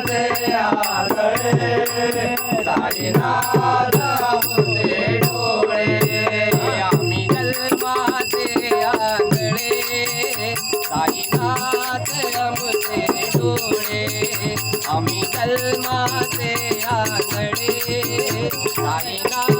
जन्माचे आंधळे साईनाथ आमचे डोळे. आम्ही जन्माचे आंधळे साईनाथ आमचे डोळे. आम्ही जन्माचे आंधळे साईनाथ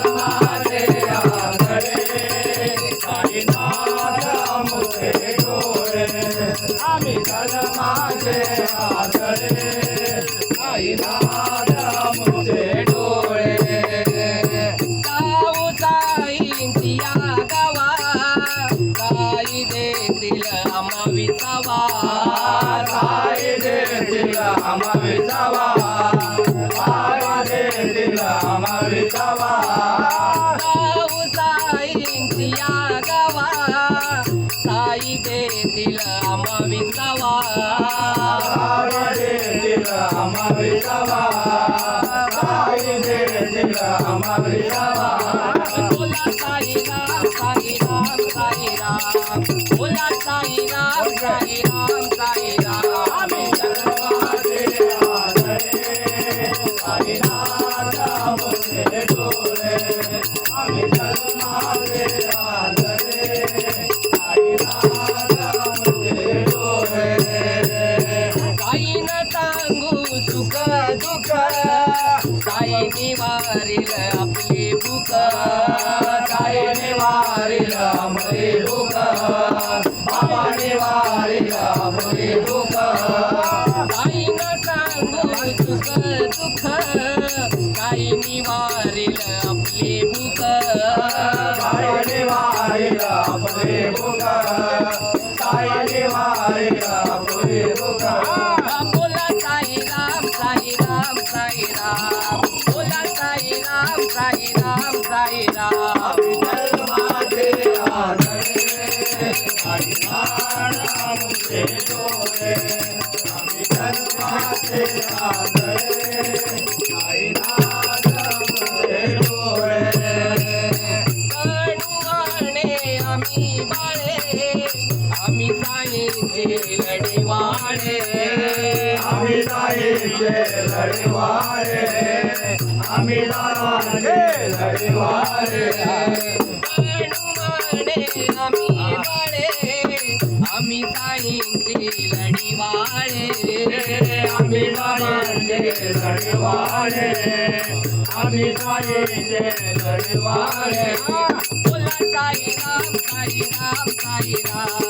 आम्ही जन्माचे आंधळे साईनाथ आमचे डोळे. गाऊ साईंची या गावा. साई देतील आम्हा विसावा साई देतील आम्हा विसावा साई देतील आम्हा विसावा गाऊ सुख दुःख साई निवारील आपले भूक. साई निवारील आमची भूक. बाबा निवारील आमची भूक. साईन सांगू सुख दुःख साई निवारील साई राम साई राम जन्माचे आम्ही जन्माचे आंधळे आम्ही साईंचे साईचे आम्ही आम्ही बाळे आम्ही साईंचे लढेवाडे आम्ही दादाचे लढवारे आम्ही साईचे लढवारे बोला साई राम साई राम साई राम